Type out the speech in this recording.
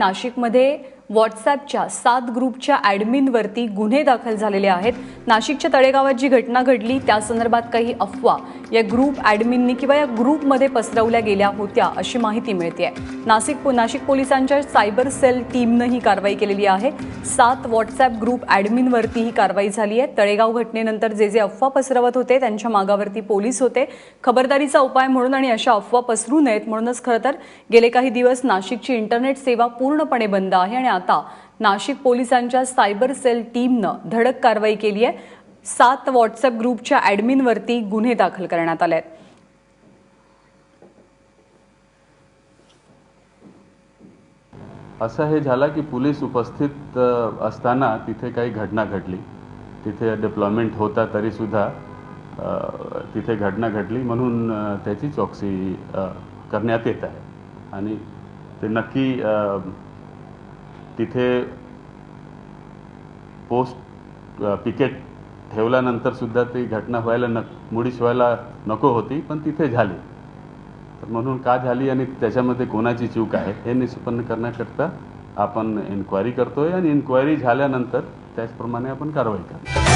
नाशिकमध्ये व्हॉट्सॲपच्या सात ग्रुपच्या ॲडमिनवरती गुन्हे दाखल झालेले आहेत. नाशिकच्या तळेगावात जी घटना घडली त्या संदर्भात काही अफवा या ग्रुप ॲडमिननी किंवा या ग्रुपमध्ये पसरवल्या गेल्या होत्या अशी माहिती मिळते नाशिक नाशिक पोलिसांच्या सायबर सेल टीमनं ही कारवाई केलेली आहे. सात व्हॉट्सॲप ग्रुप ॲडमिनवरती ही कारवाई झाली आहे. तळेगाव घटनेनंतर जे जे अफवा पसरवत होते त्यांच्या मागावरती पोलीस होते. खबरदारीचा उपाय म्हणून आणि अशा अफवा पसरू नयेत म्हणूनच खरं तर गेले काही दिवस नाशिकची इंटरनेट सेवा पूर्णपणे बंद आहे आणि आता नाशिक पोलिसांच्या सायबर सेल टीमनं धडक कारवाई केली आहे. सात व्हॉट्सअप ग्रुपच्या ॲडमिनवरती गुन्हे दाखल करण्यात आले आहेत असं हे झालं की पोलीस उपस्थित असताना तिथे काही घटना घडली. तिथे डिप्लॉयमेंट होता तरीसुद्धा तिथे घटना घडली म्हणून त्याची चौकशी करण्यात येत आहे. आणि ते नक्की तिथे पोस्ट पिकेट ठेवल्यानंतर सुद्धा ती घटना व्हायला न मुळीच व्हायला नको होती पण तिथे झाली. तर म्हणून का झाली आणि त्याच्यामध्ये कोणाची चूक आहे हे निष्पन्न करण्याकरता आपण इन्क्वायरी करतोय आणि इन्क्वायरी झाल्यानंतर त्याचप्रमाणे आपण कारवाई करतो